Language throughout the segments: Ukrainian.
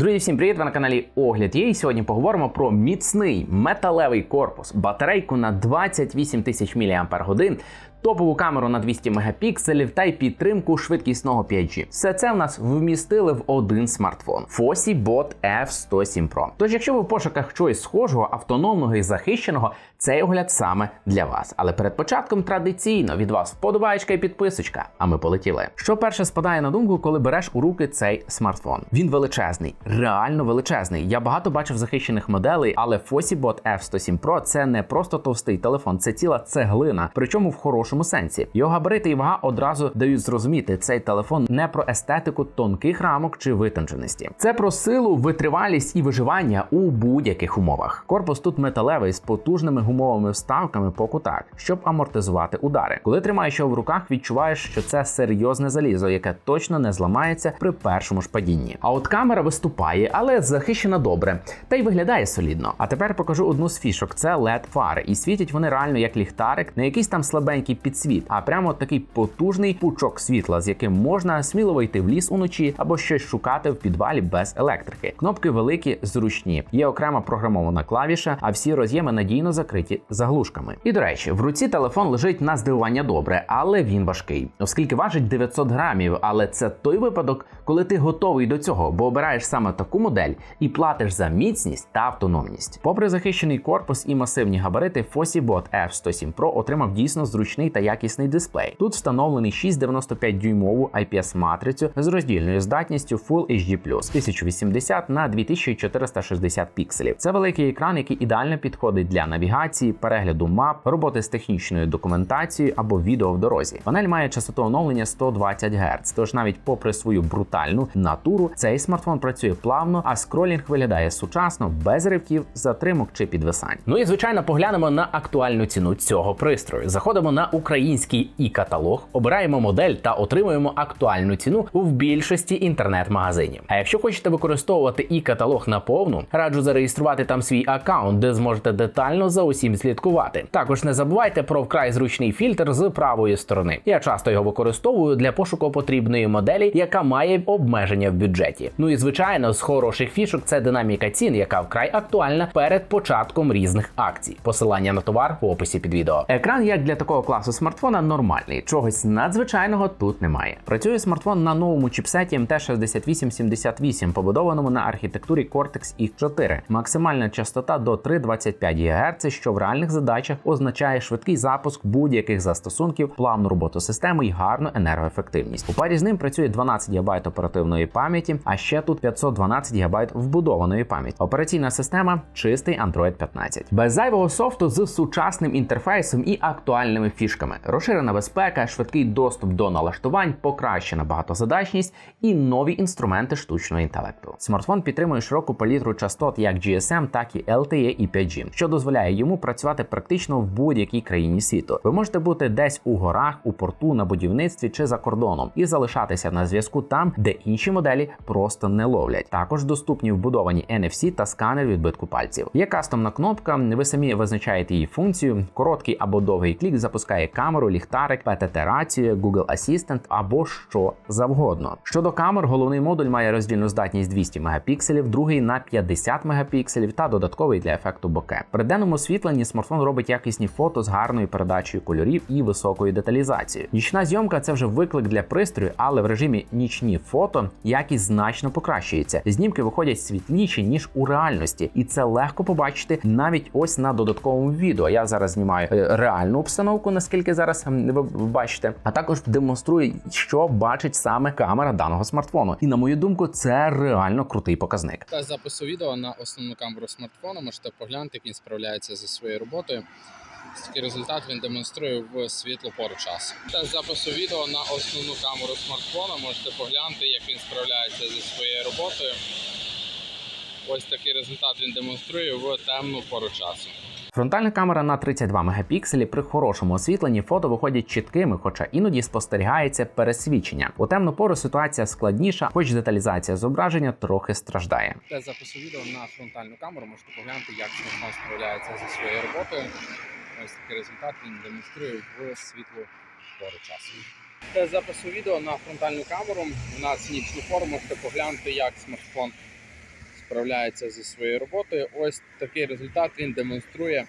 Друзі, всім привіт! Ви на каналі Огляд є. І сьогодні поговоримо про міцний металевий корпус, батарейку на 28 тисяч мАч, топову камеру на 200 мегапікселів та й підтримку швидкісного 5G. Все це в нас вмістили в один смартфон Fossi Bot F107 Pro. Тож, якщо ви в пошуках чогось схожого, автономного і захищеного, цей огляд саме для вас. Але перед початком традиційно від вас вподобаєчка і підписочка. А ми полетіли. Що перше спадає на думку, коли береш у руки цей смартфон? Він величезний, реально величезний. Я багато бачив захищених моделей, але Fossi Bot F107 Pro це не просто товстий телефон, це ціла цеглина, причому в хорошому сенсі. Його габарити і вага одразу дають зрозуміти, цей телефон не про естетику тонких рамок чи витонченості. Це про силу, витривалість і виживання у будь-яких умовах. Корпус тут металевий з потужними гумовими вставками по кутах, щоб амортизувати удари. Коли тримаєш його в руках, відчуваєш, що це серйозне залізо, яке точно не зламається при першому ж падінні. А от камера виступає, але захищена добре, та й виглядає солідно. А тепер покажу одну з фішок: це led фари, і світять вони реально як ліхтарик, не якийсь там слабенький підсвіт, а прямо такий потужний пучок світла, з яким можна сміло вийти в ліс уночі або щось шукати в підвалі без електрики. Кнопки великі, зручні. Є окрема програмована клавіша, а всі роз'єми надійно закриті заглушками. І до речі, в руці телефон лежить на здивування добре, але він важкий, оскільки важить 900 грамів. Але це той випадок, коли ти готовий до цього, бо обираєш саме таку модель і платиш за міцність та автономність. Попри захищений корпус і масивні габарити, Fossi Bot F107 Pro отримав дійсно зручний та якісний дисплей. Тут встановлений 6,95 дюймову IPS матрицю з роздільною здатністю Full HD+, 1080 на 2460 пікселів. Це великий екран, який ідеально підходить для навігації, перегляду мап, роботи з технічною документацією або відео в дорозі. Панель має частоту оновлення 120 Гц, тож навіть попри свою брутальну натуру, цей смартфон працює плавно, а скролінг виглядає сучасно, без ривків, затримок чи підвисань. Ну і звичайно, поглянемо на актуальну ціну цього пристрою. Заходимо на український і каталог, обираємо модель та отримуємо актуальну ціну в більшості інтернет-магазинів. А якщо хочете використовувати і каталог на повну, раджу зареєструвати там свій аккаунт, де зможете детально за усім слідкувати. Також не забувайте про вкрай зручний фільтр з правої сторони. Я часто його використовую для пошуку потрібної моделі, яка має обмеження в бюджеті. Ну і звичайно, з хороших фішок це динаміка цін, яка вкрай актуальна перед початком різних акцій. Посилання на товар в описі під відео. Екран, як для такого класу смартфона, нормальний. Чогось надзвичайного тут немає. Працює смартфон на новому чіпсеті MT6878, побудованому на архітектурі Cortex X4. Максимальна частота до 3,25 ГГц, що в реальних задачах означає швидкий запуск будь-яких застосунків, плавну роботу системи і гарну енергоефективність. У парі з ним працює 12 ГБ оперативної пам'яті, а ще тут 512 ГБ вбудованої пам'яті. Операційна система чистий Android 15. Без зайвого софту з сучасним інтерфейсом і актуальними фішками. Розширена безпека, швидкий доступ до налаштувань, покращена багатозадачність і нові інструменти штучного інтелекту. Смартфон підтримує широку палітру частот як GSM, так і LTE і 5G, що дозволяє йому працювати практично в будь-якій країні світу. Ви можете бути десь у горах, у порту, на будівництві чи за кордоном і залишатися на зв'язку там, де інші моделі просто не ловлять. Також доступні вбудовані NFC та сканер відбитку пальців. Є кастомна кнопка, ви самі визначаєте її функцію. Короткий або довгий клік запускає камеру, ліхтарик, PTT-рацію, Google Assistant або що завгодно. Щодо камер, головний модуль має роздільну здатність 200 мегапікселів, другий на 50 мегапікселів та додатковий для ефекту боке. При денному освітленні смартфон робить якісні фото з гарною передачею кольорів і високою деталізацією. Нічна зйомка це вже виклик для пристрою, але в режимі нічні фото якість значно покращується. Знімки виходять світліші ніж у реальності, і це легко побачити навіть ось на додатковому відео. Я зараз знімаю е, реальну обстановку, наскільки зараз ви бачите, а також демонструю, що бачить саме камера даного смартфону. І на мою думку, це реально крутий показник. Та запису відео на основну камеру смартфона можете поглянути, як він справляється зі своєю роботою. Такий результат він демонструє в світлу пору часу. Та запису відео на основну камеру смартфона можете поглянути, як він справляється зі своєю роботою. Ось такий результат він демонструє в темну пору часу. Фронтальна камера на 32 мегапікселі при хорошому освітленні фото виходять чіткими, хоча іноді спостерігається пересвідчення. У темну пору ситуація складніша, хоч деталізація зображення трохи страждає. Та запису відео на фронтальну камеру можете поглянути, як смартфон справляється зі своєю роботою. Ось такий результат він демонструє в світлу пору часу. Та запису відео на фронтальну камеру. У нас нічну форму можете поглянути, як смартфон справляється зі своєю роботою. Ось такий результат він демонструє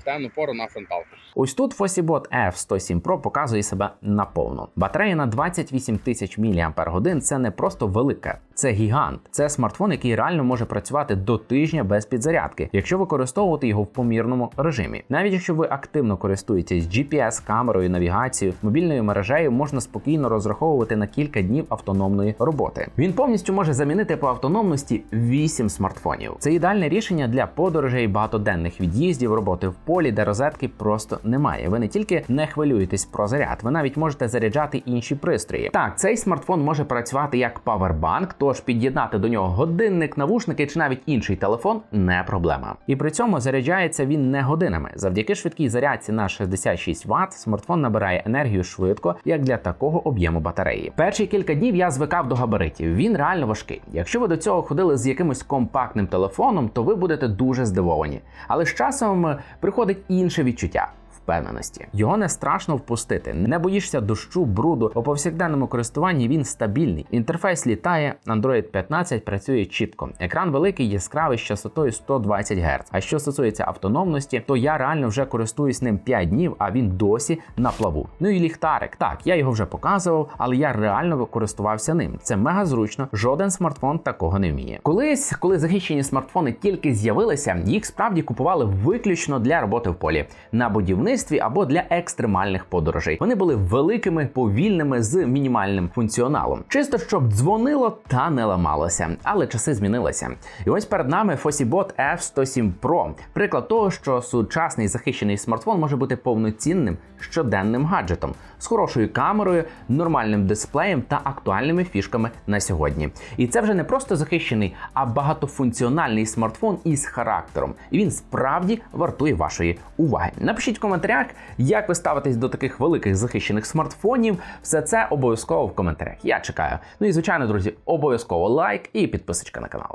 в темну пору на фронталку. Ось тут Fosibot F107 Pro показує себе наповну. Батарея на 28 тисяч мАч це не просто велика, це гігант. Це смартфон, який реально може працювати до тижня без підзарядки, якщо використовувати його в помірному режимі. Навіть якщо ви активно користуєтесь GPS, камерою, навігацією, мобільною мережею, можна спокійно розраховувати на кілька днів автономної роботи. Він повністю може замінити по автономності 8 смартфонів. Це ідеальне рішення для подорожей, багатоденних від'їздів, роботи в полі, де розетки просто немає. Ви не тільки не хвилюєтесь про заряд, ви навіть можете заряджати інші пристрої. Так, цей смартфон може працювати як павербанк, тож під'єднати до нього годинник, навушники чи навіть інший телефон не проблема. І при цьому заряджається він не годинами. Завдяки швидкій зарядці на 66 Вт смартфон набирає енергію швидко, як для такого об'єму батареї. Перші кілька днів я звикав до габаритів. Він реально важкий. Якщо ви до цього ходили з якимось компактним телефоном, то ви будете дуже здивовані. Але з часом е, приходить інше відчуття. Впевненості його не страшно впустити, не боїшся дощу, бруду. У повсякденному користуванні він стабільний. Інтерфейс літає, Android 15 працює чітко. Екран великий, яскравий з частотою 120 Гц. А що стосується автономності, то я реально вже користуюсь ним 5 днів, а він досі на плаву. Ну і ліхтарик. Так, я його вже показував, але я реально користувався ним. Це мега зручно. Жоден смартфон такого не вміє. Колись, коли захищені смартфони тільки з'явилися, їх справді купували виключно для роботи в полі на будівництві або для екстремальних подорожей. Вони були великими, повільними з мінімальним функціоналом, чисто щоб дзвонило та не ламалося. Але часи змінилися. І ось перед нами Fosibot F107 Pro. Приклад того, що сучасний захищений смартфон може бути повноцінним щоденним гаджетом з хорошою камерою, нормальним дисплеєм та актуальними фішками на сьогодні. І це вже не просто захищений, а багатофункціональний смартфон із характером. І він справді вартує вашої уваги. Напишіть в коментарях, як ви ставитесь до таких великих захищених смартфонів. Все це обов'язково в коментарях. Я чекаю. Ну і звичайно, друзі, обов'язково лайк і підписочка на канал.